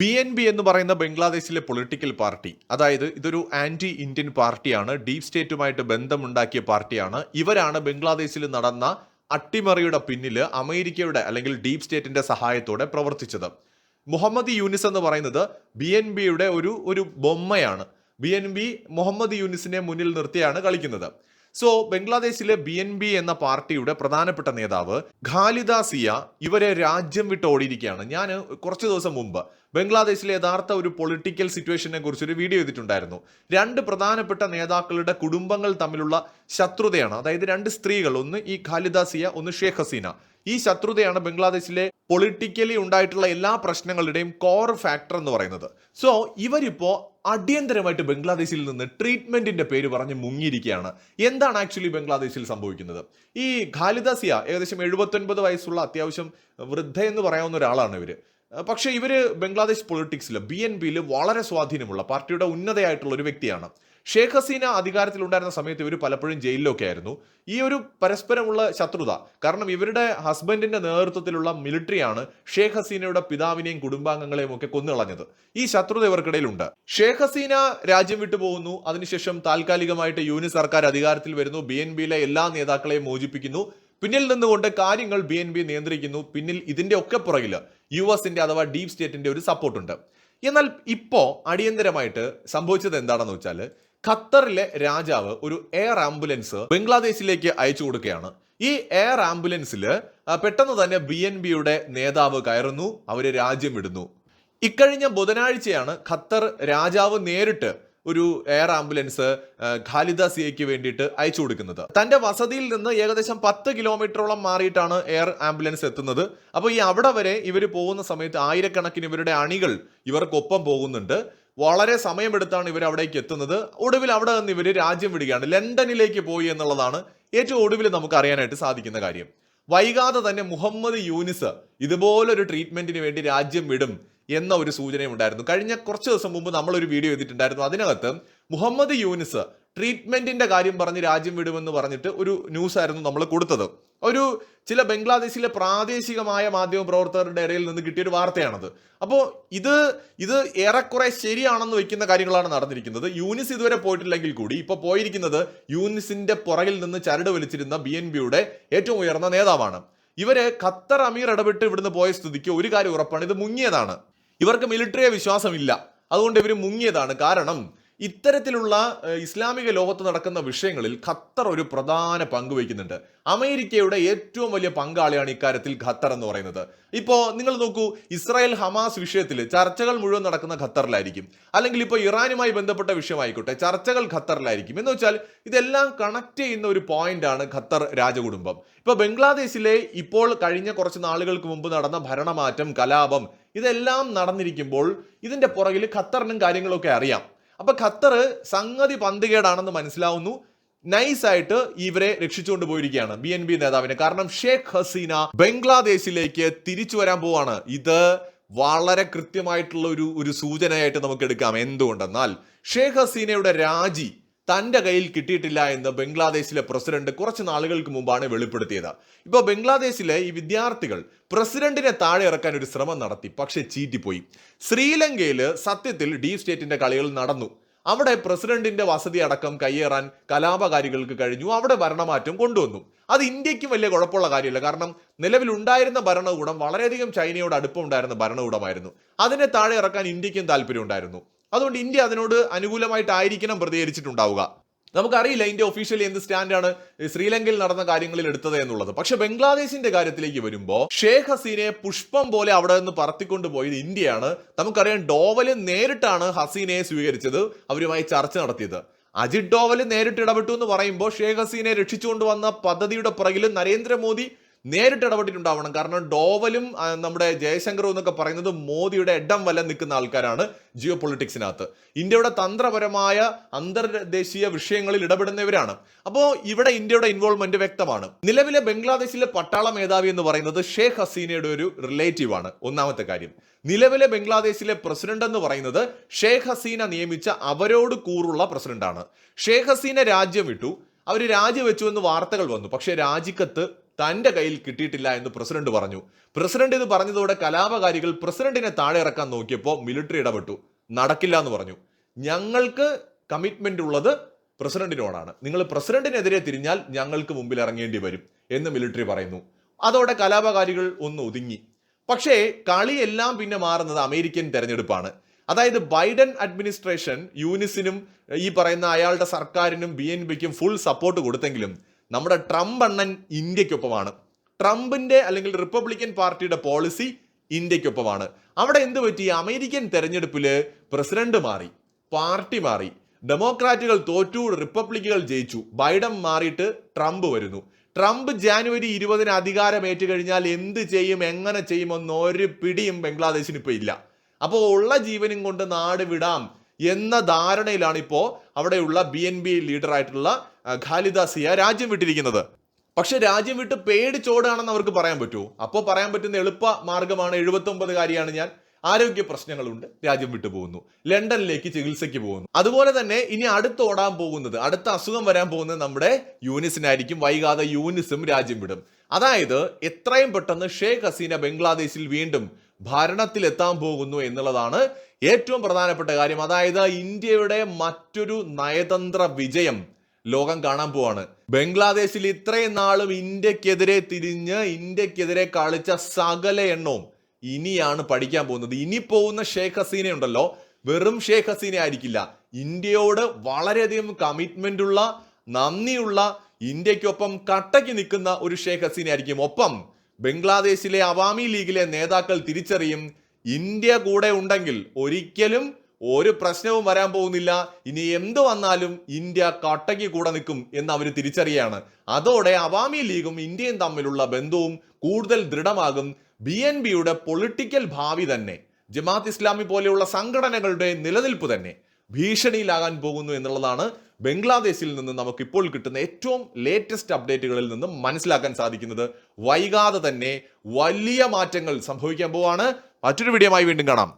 B N B എന്ന് പറയുന്ന ബംഗ്ലാദേശിലെ പൊളിറ്റിക്കൽ പാർട്ടി അതായത് ഇതൊരു ആന്റി ഇന്ത്യൻ പാർട്ടിയാണ് ഡീപ് സ്റ്റേറ്റുമായിട്ട് ബന്ധമുണ്ടാക്കിയ പാർട്ടിയാണ്. ഇവരാണ് ബംഗ്ലാദേശിൽ നടന്ന അട്ടിമറിയുടെ പിന്നിൽ അമേരിക്കയുടെ അല്ലെങ്കിൽ ഡീപ് സ്റ്റേറ്റിന്റെ സഹായത്തോടെ പ്രവർത്തിച്ചത്. മുഹമ്മദ് യൂനിസ് എന്ന് പറയുന്നത് ബി എൻ ബിയുടെ ഒരു ഒരു ബൊമ്മയാണ്. ബി എൻ ബി മുഹമ്മദ് യൂനിസിനെ മുന്നിൽ നിർത്തിയാണ് കളിക്കുന്നത്. സോ ബംഗ്ലാദേശിലെ ബി എൻ ബി എന്ന പാർട്ടിയുടെ പ്രധാനപ്പെട്ട നേതാവ് ഖാലിദ സിയ ഇവരെ രാജ്യം വിട്ട് ഓടിയിരിക്കുകയാണ്. ഞാൻ കുറച്ച് ദിവസം മുമ്പ് ബംഗ്ലാദേശിലെ യഥാർത്ഥ ഒരു പൊളിറ്റിക്കൽ സിറ്റുവേഷനെ കുറിച്ച് ഒരു വീഡിയോ ചെയ്തിട്ടുണ്ടായിരുന്നു. രണ്ട് പ്രധാനപ്പെട്ട നേതാക്കളുടെ കുടുംബങ്ങൾ തമ്മിലുള്ള ശത്രുതയാണ്. അതായത് രണ്ട് സ്ത്രീകൾ ഒന്ന് ഈ ഖാലിദ സിയ ഒന്ന് ഷേഖ് ഹസീന. ഈ ശത്രുതയാണ് ബംഗ്ലാദേശിലെ പൊളിറ്റിക്കലി ഉണ്ടായിട്ടുള്ള എല്ലാ പ്രശ്നങ്ങളുടെയും കോർ ഫാക്ടർ എന്ന് പറയുന്നത്. സോ ഇവരിപ്പോ അടിയന്തരമായിട്ട് ബംഗ്ലാദേശിൽ നിന്ന് ട്രീറ്റ്മെന്റിന്റെ പേര് പറഞ്ഞ് മുങ്ങിയിരിക്കുകയാണ്. എന്താണ് ആക്ച്വലി ബംഗ്ലാദേശിൽ സംഭവിക്കുന്നത്? ഈ ഖാലിദാസിയ ഏകദേശം എഴുപത്തൊൻപത് വയസ്സുള്ള അത്യാവശ്യം വൃദ്ധ എന്ന് പറയാവുന്ന ഒരാളാണ് ഇവർ. പക്ഷേ ഇവർ ബംഗ്ലാദേശ് പൊളിറ്റിക്സിൽ ബി എൻ പിയിൽ വളരെ സ്വാധീനമുള്ള പാർട്ടിയുടെ ഉന്നതയായിട്ടുള്ള ഒരു വ്യക്തിയാണ്. ഷേഖ് ഹസീന അധികാരത്തിൽ ഉണ്ടായിരുന്ന സമയത്ത് ഇവർ പലപ്പോഴും ജയിലിലൊക്കെ ആയിരുന്നു. ഈ ഒരു പരസ്പരമുള്ള ശത്രുത കാരണം ഇവരുടെ ഹസ്ബൻഡിന്റെ നേതൃത്വത്തിലുള്ള മിലിറ്ററിയാണ് ഷേഖ് ഹസീനയുടെ പിതാവിനെയും കുടുംബാംഗങ്ങളെയും ഒക്കെ കൊന്നുകളഞ്ഞത്. ഈ ശത്രുത ഇവർക്കിടയിലുണ്ട്. ഷേഖ് ഹസീന രാജ്യം വിട്ടു പോകുന്നു. അതിനുശേഷം താൽക്കാലികമായിട്ട് യൂനിസ് സർക്കാർ അധികാരത്തിൽ വരുന്നു. ബി എൻ ബിയിലെ എല്ലാ നേതാക്കളെയും മോചിപ്പിക്കുന്നു. പിന്നിൽ നിന്നുകൊണ്ട് കാര്യങ്ങൾ ബി എൻ ബി നിയന്ത്രിക്കുന്നു. പിന്നിൽ ഇതിന്റെ ഒക്കെ പുറകിൽ യു എസിന്റെ അഥവാ ഡീപ് സ്റ്റേറ്റിന്റെ ഒരു സപ്പോർട്ടുണ്ട്. എന്നാൽ ഇപ്പോ അടിയന്തരമായിട്ട് സംഭവിച്ചത് എന്താണെന്ന് വെച്ചാൽ ഖത്തറിലെ രാജാവ് ഒരു എയർ ആംബുലൻസ് ബംഗ്ലാദേശിലേക്ക് അയച്ചു കൊടുക്കുകയാണ്. ഈ എയർ ആംബുലൻസിൽ പെട്ടെന്ന് തന്നെ ബി എൻ ബിയുടെ നേതാവ് കയറുന്നു അവർ രാജ്യം വിടുന്നു. ഇക്കഴിഞ്ഞ ബുധനാഴ്ചയാണ് ഖത്തർ രാജാവ് നേരിട്ട് ഒരു എയർ ആംബുലൻസ് ഖാലിദ സിയയ്ക്ക് വേണ്ടിയിട്ട് അയച്ചു കൊടുക്കുന്നത്. തന്റെ വസതിയിൽ നിന്ന് ഏകദേശം പത്ത് കിലോമീറ്ററോളം മാറിയിട്ടാണ് എയർ ആംബുലൻസ് എത്തുന്നത്. അപ്പോൾ ഈ അവിടെ വരെ ഇവർ പോകുന്ന സമയത്ത് ആയിരക്കണക്കിന് ഇവരുടെ അണികൾ ഇവർക്കൊപ്പം പോകുന്നുണ്ട്. വളരെ സമയമെടുത്താണ് ഇവർ അവിടേക്ക് എത്തുന്നത്. ഒടുവിൽ അവിടെ നിന്ന് ഇവർ രാജ്യം വിടുകയാണ്. ലണ്ടനിലേക്ക് പോയി എന്നുള്ളതാണ് ഏറ്റവും ഒടുവിൽ നമുക്ക് അറിയാനായിട്ട് സാധിക്കുന്ന കാര്യം. വൈകാതെ തന്നെ മുഹമ്മദ് യൂനിസ് ഇതുപോലൊരു ട്രീറ്റ്മെന്റിന് വേണ്ടി രാജ്യം വിടും എന്ന ഒരു സൂചനയും ഉണ്ടായിരുന്നു. കഴിഞ്ഞ കുറച്ച് ദിവസം മുമ്പ് നമ്മളൊരു വീഡിയോ ചെയ്തിട്ടുണ്ടായിരുന്നു. അതിനകത്ത് മുഹമ്മദ് യൂനിസ് ട്രീറ്റ്മെന്റിന്റെ കാര്യം പറഞ്ഞ് രാജ്യം വിടുമെന്ന് പറഞ്ഞിട്ട് ഒരു ന്യൂസ് ആയിരുന്നു നമ്മൾ കൊടുത്തത്. ഒരു ചില ബംഗ്ലാദേശിലെ പ്രാദേശികമായ മാധ്യമ പ്രവർത്തകരുടെ ഇടയിൽ നിന്ന് കിട്ടിയൊരു വാർത്തയാണത്. അപ്പോൾ ഇത് ഇത് ഏറെക്കുറെ ശരിയാണെന്ന് വെക്കുന്ന കാര്യങ്ങളാണ് നടന്നിരിക്കുന്നത്. യൂനിസ് ഇതുവരെ പോയിട്ടില്ലെങ്കിൽ കൂടി ഇപ്പൊ പോയിരിക്കുന്നത് യൂനിസിന്റെ പുറകിൽ നിന്ന് ചരട് വലിച്ചിരുന്ന ബി എൻ ബിയുടെ ഏറ്റവും ഉയർന്ന നേതാവാണ്. ഇവർ ഖത്തർ അമീർ ഇടപെട്ട് ഇവിടുന്ന് പോയ സ്ഥിതിക്ക് ഒരു കാര്യം ഉറപ്പാണ് ഇത് മുങ്ങിയതാണ്. ഇവർക്ക് മിലിറ്ററിയെ വിശ്വാസമില്ല. അതുകൊണ്ട് ഇവർ മുങ്ങിയതാണ്. കാരണം ഇത്തരത്തിലുള്ള ഇസ്ലാമിക ലോകത്ത് നടക്കുന്ന വിഷയങ്ങളിൽ ഖത്തർ ഒരു പ്രധാന പങ്ക് വഹിക്കുന്നുണ്ട്. അമേരിക്കയുടെ ഏറ്റവും വലിയ പങ്കാളിയാണ് ഇക്കാര്യത്തിൽ ഖത്തർ എന്ന് പറയുന്നത്. ഇപ്പോൾ നിങ്ങൾ നോക്കൂ ഇസ്രായേൽ ഹമാസ് വിഷയത്തിൽ ചർച്ചകൾ മുഴുവൻ നടക്കുന്ന ഖത്തറിലായിരിക്കും. അല്ലെങ്കിൽ ഇപ്പോൾ ഇറാനുമായി ബന്ധപ്പെട്ട വിഷയമായിക്കോട്ടെ ചർച്ചകൾ ഖത്തറിലായിരിക്കും. എന്ന് വെച്ചാൽ ഇതെല്ലാം കണക്ട് ചെയ്യുന്ന ഒരു പോയിന്റ് ആണ് ഖത്തർ രാജകുടുംബം. ഇപ്പൊ ബംഗ്ലാദേശിലെ ഇപ്പോൾ കഴിഞ്ഞ കുറച്ച് നാളുകൾക്ക് മുമ്പ് നടന്ന ഭരണമാറ്റം കലാപം ഇതെല്ലാം നടന്നിരിക്കുമ്പോൾ ഇതിന്റെ പുറകിൽ ഖത്തറിനും കാര്യങ്ങളൊക്കെ അറിയാം. അപ്പൊ ഖത്തർ സംഗതി പന്തുകേടാണെന്ന് മനസ്സിലാവുന്നു. നൈസായിട്ട് ഇവരെ രക്ഷിച്ചുകൊണ്ട് പോയിരിക്കുകയാണ് ബി എൻ ബി നേതാവിനെ. കാരണം ഷേഖ് ഹസീന ബംഗ്ലാദേശിലേക്ക് തിരിച്ചു വരാൻ പോവാണ്. ഇത് വളരെ കൃത്യമായിട്ടുള്ള ഒരു ഒരു സൂചനയായിട്ട് നമുക്ക് എടുക്കാം. എന്തുകൊണ്ടെന്നാൽ ഷേഖ് ഹസീനയുടെ രാജി തന്റെ കയ്യിൽ കിട്ടിയിട്ടില്ല എന്ന് ബംഗ്ലാദേശിലെ പ്രസിഡന്റ് കുറച്ച് നാളുകൾക്ക് മുമ്പാണ് വെളിപ്പെടുത്തിയത്. ഇപ്പോൾ ബംഗ്ലാദേശിലെ ഈ വിദ്യാർത്ഥികൾ പ്രസിഡന്റിനെ താഴെ ഇറക്കാൻ ഒരു ശ്രമം നടത്തി പക്ഷേ ചീറ്റിപ്പോയി. ശ്രീലങ്കയിൽ സത്യത്തിൽ ഡീപ് സ്റ്റേറ്റിന്റെ കളികൾ നടന്നു. അവിടെ പ്രസിഡന്റിന്റെ വസതി അടക്കം കയ്യേറാൻ കലാപകാരികൾക്ക് കഴിഞ്ഞു. അവിടെ ഭരണമാറ്റം കൊണ്ടുവന്നു. അത് ഇന്ത്യക്കും വലിയ കുഴപ്പമുള്ള കാര്യമില്ല. കാരണം നിലവിലുണ്ടായിരുന്ന ഭരണകൂടം വളരെയധികം ചൈനയോട് അടുപ്പമുണ്ടായിരുന്ന ഭരണകൂടമായിരുന്നു. അതിനെ താഴെ ഇറക്കാൻ ഇന്ത്യക്കും താല്പര്യം ഉണ്ടായിരുന്നു അതുകൊണ്ട് ഇന്ത്യ അതിനോട് അനുകൂലമായിട്ടായിരിക്കണം പ്രതികരിച്ചിട്ടുണ്ടാവുക. നമുക്കറിയില്ല ഇന്ത്യ ഒഫീഷ്യലി എന്ത് സ്റ്റാൻഡാണ് ശ്രീലങ്കയിൽ നടന്ന കാര്യങ്ങളിൽ എടുത്തത് എന്നുള്ളത്. പക്ഷെ ബംഗ്ലാദേശിന്റെ കാര്യത്തിലേക്ക് വരുമ്പോൾ ഷേഖ് ഹസീനെ പുഷ്പം പോലെ അവിടെ നിന്ന് പറത്തിക്കൊണ്ട് പോയത് ഇന്ത്യയാണ്. നമുക്കറിയാം ഡോവൽ നേരിട്ടാണ് ഹസീനയെ സ്വീകരിച്ചത് അവരുമായി ചർച്ച നടത്തിയത്. അജിത് ഡോവൽ നേരിട്ട് ഇടപെട്ടു എന്ന് പറയുമ്പോൾ ഷേഖ് ഹസീനെ രക്ഷിച്ചുകൊണ്ട് വന്ന പദ്ധതിയുടെ പുറകിൽ നരേന്ദ്രമോദി നേരിട്ട് ഇടപെട്ടിട്ടുണ്ടാവണം. കാരണം ഡോവലും നമ്മുടെ ജയശങ്കറും എന്നൊക്കെ പറയുന്നത് മോദിയുടെ ഇടം വല്ല നിൽക്കുന്ന ആൾക്കാരാണ് ജിയോ പൊളിറ്റിക്സിനകത്ത് ഇന്ത്യയുടെ തന്ത്രപരമായ അന്തർദേശീയ വിഷയങ്ങളിൽ ഇടപെടുന്നവരാണ്. അപ്പോൾ ഇവിടെ ഇന്ത്യയുടെ ഇൻവോൾവ്മെന്റ് വ്യക്തമാണ്. നിലവിലെ ബംഗ്ലാദേശിലെ പട്ടാള മേധാവി എന്ന് പറയുന്നത് ഷേഖ് ഹസീനയുടെ ഒരു റിലേറ്റീവ് ആണ്. ഒന്നാമത്തെ കാര്യം. നിലവിലെ ബംഗ്ലാദേശിലെ പ്രസിഡന്റ് എന്ന് പറയുന്നത് ഷേഖ് ഹസീന നിയമിച്ച അവരോട് കൂറുള്ള പ്രസിഡന്റാണ് ഷേഖ് ഹസീന രാജ്യം വിട്ടു. അവർ രാജിവെച്ചു എന്ന് വാർത്തകൾ വന്നു. പക്ഷേ രാജിക്കത്ത് തന്റെ കയ്യിൽ കിട്ടിയിട്ടില്ല എന്ന് പ്രസിഡന്റ് പറഞ്ഞു. പ്രസിഡന്റ് ഇത് പറഞ്ഞതോടെ കലാപകാരികൾ പ്രസിഡന്റിനെ താഴെ ഇറക്കാൻ നോക്കിയപ്പോൾ മിലിറ്ററി ഇടപെട്ടു. നടക്കില്ല എന്ന് പറഞ്ഞു. ഞങ്ങൾക്ക് കമ്മിറ്റ്മെന്റ് ഉള്ളത് പ്രസിഡന്റിനോടാണ്. നിങ്ങൾ പ്രസിഡന്റിനെതിരെ തിരിഞ്ഞാൽ ഞങ്ങൾക്ക് മുമ്പിൽ ഇറങ്ങേണ്ടി വരും എന്ന് മിലിറ്ററി പറയുന്നു. അതോടെ കലാപകാരികൾ ഒന്ന് ഒതുങ്ങി. പക്ഷേ കളിയെല്ലാം പിന്നെ മാറുന്നത് അമേരിക്കൻ തെരഞ്ഞെടുപ്പാണ്. അതായത് ബൈഡൻ അഡ്മിനിസ്ട്രേഷൻ യൂനിസിനും ഈ പറയുന്ന അയാളുടെ സർക്കാരിനും ബി എൻ ഫുൾ സപ്പോർട്ട് കൊടുത്തെങ്കിലും നമ്മുടെ ട്രംപ് അണ്ണൻ ഇന്ത്യക്കൊപ്പമാണ്. ട്രംപിന്റെ അല്ലെങ്കിൽ റിപ്പബ്ലിക്കൻ പാർട്ടിയുടെ പോളിസി ഇന്ത്യക്കൊപ്പമാണ്. അവിടെ എന്ത് പറ്റി? അമേരിക്കൻ തെരഞ്ഞെടുപ്പിൽ പ്രസിഡന്റ് മാറി പാർട്ടി മാറി. ഡെമോക്രാറ്റുകൾ തോറ്റു റിപ്പബ്ലിക്കുകൾ ജയിച്ചു. ബൈഡൻ മാറിയിട്ട് ട്രംപ് വരുന്നു. ട്രംപ് ജാനുവരി ഇരുപതിന് അധികാരമേറ്റു കഴിഞ്ഞാൽ എന്ത് ചെയ്യും എങ്ങനെ ചെയ്യുമെന്ന് ഒരു പിടിയും ബംഗ്ലാദേശിന് ഇപ്പൊ ഇല്ല. അപ്പോൾ ഉള്ള ജീവനും കൊണ്ട് നാട് വിടാം എന്ന ധാരണയിലാണ് ഇപ്പോൾ അവിടെയുള്ള ബി എൻ ബി ലീഡറായിട്ടുള്ള ആ, ഖാലിദ സിയ രാജ്യം വിട്ടിരിക്കുന്നത്. പക്ഷെ രാജ്യം വിട്ട് പേടിച്ചോടുകയാണെന്ന് അവർക്ക് പറയാൻ പറ്റുമോ? അപ്പോൾ പറയാൻ പറ്റുന്ന എളുപ്പ മാർഗമാണ് എഴുപത്തി ഒമ്പതുകാരിയാണ് ഞാൻ. ആരോഗ്യ പ്രശ്നങ്ങളുണ്ട് രാജ്യം വിട്ടു പോകുന്നു. ലണ്ടനിലേക്ക് ചികിത്സയ്ക്ക് പോകുന്നു. അതുപോലെ തന്നെ ഇനി അടുത്ത് ഓടാൻ പോകുന്നത് അടുത്ത അസുഖം വരാൻ പോകുന്നത് നമ്മുടെ യൂനിസിനായിരിക്കും. വൈകാതെ യൂനിസും രാജ്യം വിടും. അതായത് എത്രയും പെട്ടെന്ന് ഷേഖ് ഹസീന ബംഗ്ലാദേശിൽ വീണ്ടും ഭരണത്തിൽ എത്താൻ പോകുന്നു എന്നുള്ളതാണ് ഏറ്റവും പ്രധാനപ്പെട്ട കാര്യം. അതായത് ഇന്ത്യയുടെ മറ്റൊരു നയതന്ത്ര വിജയം ലോകം കാണാൻ പോവാണ്. ബംഗ്ലാദേശിൽ ഇത്രയും നാളും ഇന്ത്യക്കെതിരെ തിരിഞ്ഞ് ഇന്ത്യക്കെതിരെ കളിച്ച സകല എണ്ണവും ഇനിയാണ് പഠിക്കാൻ പോകുന്നത്. ഇനി പോകുന്ന ഷേഖ് ഹസീന ഉണ്ടല്ലോ. വെറും ഷേഖ് ഹസീന ആയിരിക്കില്ല. ഇന്ത്യയോട് വളരെയധികം കമ്മിറ്റ്മെന്റ് ഉള്ള നന്ദിയുള്ള ഇന്ത്യക്കൊപ്പം കട്ടയ്ക്ക് നിൽക്കുന്ന ഒരു ഷേഖ് ഹസീന ആയിരിക്കും. ഒപ്പം ബംഗ്ലാദേശിലെ അവാമി ലീഗിലെ നേതാക്കൾ തിരിച്ചറിയും ഇന്ത്യ കൂടെ ഉണ്ടെങ്കിൽ ഒരിക്കലും ഒരു പ്രശ്നവും വരാൻ പോകുന്നില്ല. ഇനി എന്ത് വന്നാലും ഇന്ത്യ കട്ടയ്ക്ക് കൂടെ നിൽക്കും എന്ന് അവർ തിരിച്ചറിയാണ്. അതോടെ അവാമി ലീഗും ഇന്ത്യയും തമ്മിലുള്ള ബന്ധവും കൂടുതൽ ദൃഢമാകും. ബി എൻ ബിയുടെ പൊളിറ്റിക്കൽ ഭാവി തന്നെ ജമാഅത്ത് ഇസ്ലാമി പോലെയുള്ള സംഘടനകളുടെ നിലനിൽപ്പ് തന്നെ ഭീഷണിയിലാകാൻ പോകുന്നു എന്നുള്ളതാണ് ബംഗ്ലാദേശിൽ നിന്ന് നമുക്ക് ഇപ്പോൾ കിട്ടുന്ന ഏറ്റവും ലേറ്റസ്റ്റ് അപ്ഡേറ്റുകളിൽ നിന്നും മനസ്സിലാക്കാൻ സാധിക്കുന്നത്. വൈകാതെ തന്നെ വലിയ മാറ്റങ്ങൾ സംഭവിക്കാൻ പോവാണ്. മറ്റൊരു വീഡിയോമായി വീണ്ടും കാണാം.